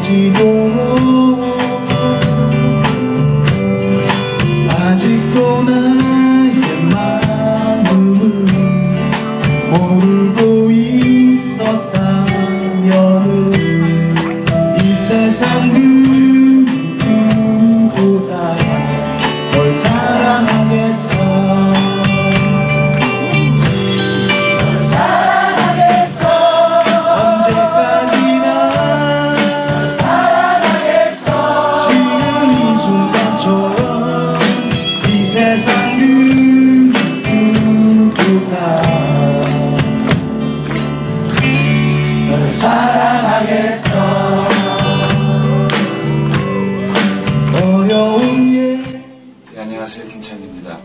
알지도 아직도 나의 마음을 모르고 있었다면 이 세상 그 안녕하세요. 김창기입니다.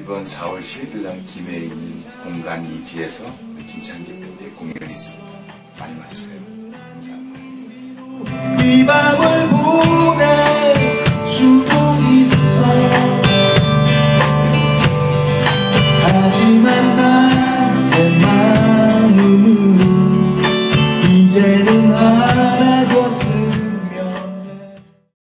이번 4월 11일 날 김해에 있는 공간 이지에서 김창기 밴드의 공연이 있습니다. 많이 와주세요. 감사합니다. 하지만 나의 마음